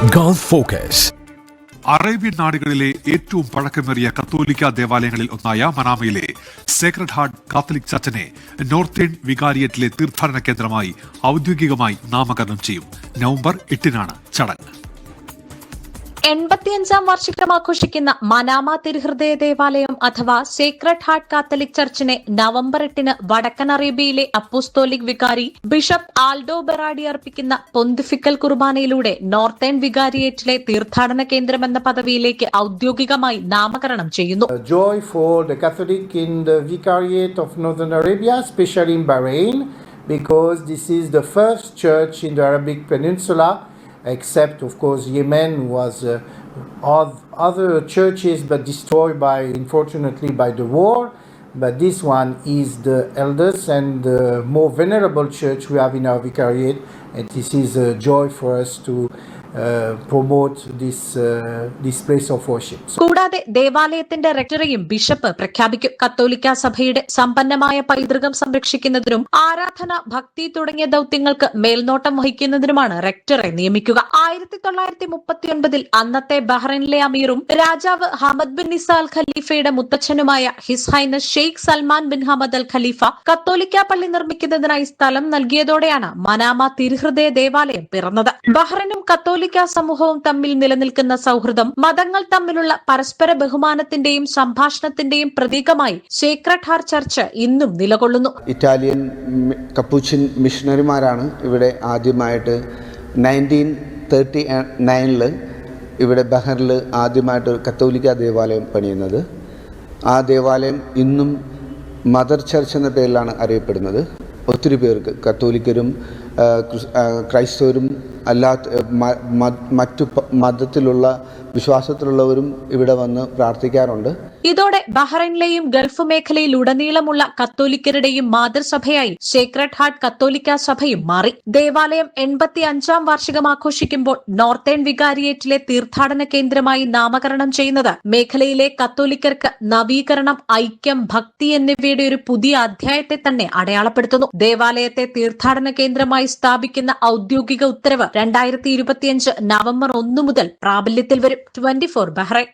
Focus Arabian നാടുകളിലെ ഏറ്റവും പഴക്കമേറിയ കത്തോലിക്ക ദേവാലയങ്ങളിൽ ഒന്നായ മനാമയിലെ സേക്രഡ് ഹാർട്ട് കാത്തലിക് ചർച്ചിനെ നോർത്തേൺ വികാരിയറ്റിലെ തീർത്ഥാടന കേന്ദ്രമായി ഔദ്യോഗികമായി നാമകരണം ചെയ്യും. നവംബർ എട്ടിനാണ് ചടങ്ങ്. എൺപത്തിയഞ്ചാം വാർഷികം ആഘോഷിക്കുന്ന മനാമ തിരുഹൃദയ ദേവാലയം അഥവാ സേക്രഡ് ഹാർട്ട് കാത്തലിക് ചർച്ചിനെ നവംബർ എട്ടിന് വടക്കൻ അറേബ്യയിലെ അപ്പോസ്തോലിക് വികാരി ബിഷപ്പ് ആൽഡോ ബെറാഡി അർപ്പിക്കുന്ന പൊന്തിഫിക്കൽ കുർബാനയിലൂടെ നോർത്തേൺ വികാരിയേറ്റിലെ തീർത്ഥാടന കേന്ദ്രം എന്ന പദവിയിലേക്ക് ഔദ്യോഗികമായി നാമകരണം ചെയ്യുന്നു. Joy Catholic in the Vicariate of Northern Arabia, especially in Bahrain, because this is the first church in the Arabic Peninsula, except, of course, Yemen was uh, oth- other churches but destroyed by, unfortunately, by the war. But this one is the eldest and the more venerable church we have in our vicariate, and this is a joy for us to uh, promote this place of worship. കൂടാതെ ദേവാലയത്തിന്റെ റെക്ടറിയും bishop പ്രഖ്യാപിക്കും. കത്തോലിക്ക സഭയുടെ സമ്പന്നമായ പൈതൃകം സംരക്ഷിക്കുന്നതിനും ആരാധന ഭക്തി തുടങ്ങിയ ദൌത്യങ്ങൾക്ക് മേൽനോട്ടം വഹിക്കുന്നതിനുമാണ് റെക്ടറെ നിയമിക്കുക. ആയിരത്തി തൊള്ളായിരത്തി മുപ്പത്തിയൊൻപതിൽ അന്നത്തെ ബഹ്റൈനിലെ അമീറും രാജാവ് ഹമദ് ബിൻ നിസ അൽ ഖലീഫയുടെ മുത്തച്ഛനുമായ His Highness Sheikh Salman bin Hamad Al Khalifa കത്തോലിക്ക പള്ളി നിർമ്മിക്കുന്നതിനായി സ്ഥലം നൽകിയതോടെയാണ് മനാമ തിരുഹൃദയ ദേവാലയം പിറന്നത്. ബഹ്റൈനും കത്തോലിക്ക സമൂഹവും തമ്മിൽ നിലനിൽക്കുന്ന സൗഹൃദം മതങ്ങൾ തമ്മിലുള്ള പരസ്പര ബഹുമാനത്തിന്റെയും സംഭാഷണത്തിന്റെയും പ്രതീകമായി സേക്രഡ് ഹാർ ചർച്ച് ഇന്നും നിലകൊള്ളുന്നു. ഇറ്റാലിയൻ കപ്പൂച്ചിൻ മിഷണറിമാരാണ് ഇവിടെ ആദ്യമായിട്ട് നയന്റീൻ തേർട്ടി നയനിൽ ഇവിടെ ബഹറിൽ ആദ്യമായിട്ട് കത്തോലിക്ക ദേവാലയം പണിയുന്നത്. ആ ദേവാലയം ഇന്നും മദർ ചർച്ച് എന്ന പേരിലാണ് അറിയപ്പെടുന്നത്. ഒത്തിരി പേർക്ക് കത്തോലിക്കരും ക്രൈസ്തവരും അല്ലാത്ത മറ്റു മതത്തിലുള്ള വിശ്വാസത്തിലുള്ളവരും ഇവിടെ വന്ന് പ്രാർത്ഥിക്കാറുണ്ട്. ഇതോടെ ബഹ്റൈനിലെയും ഗൾഫ് മേഖലയിലുടനീളമുള്ള കത്തോലിക്കരുടെയും മാതൃസഭയായി സേക്രഡ് ഹാർട്ട് കത്തോലിക്ക സഭയും മാറി. ദേവാലയം എൺപത്തി അഞ്ചാം വാർഷികം ആഘോഷിക്കുമ്പോൾ നോർത്തേൺ വികാരിയേറ്റിലെ തീർത്ഥാടന കേന്ദ്രമായി നാമകരണം ചെയ്യുന്നത് മേഖലയിലെ കത്തോലിക്കർക്ക് നവീകരണം ഐക്യം ഭക്തി എന്നിവയുടെ ഒരു പുതിയ അധ്യായത്തെ തന്നെ അടയാളപ്പെടുത്തുന്നു. ദേവാലയത്തെ തീർത്ഥാടന കേന്ദ്രമായി സ്ഥാപിക്കുന്ന ഔദ്യോഗിക ഉത്തരവ് രണ്ടായിരത്തി ഇരുപത്തിയഞ്ച് നവംബർ ഒന്ന് മുതൽ പ്രാബല്യത്തിൽ വരും. Twenty four Bahrain.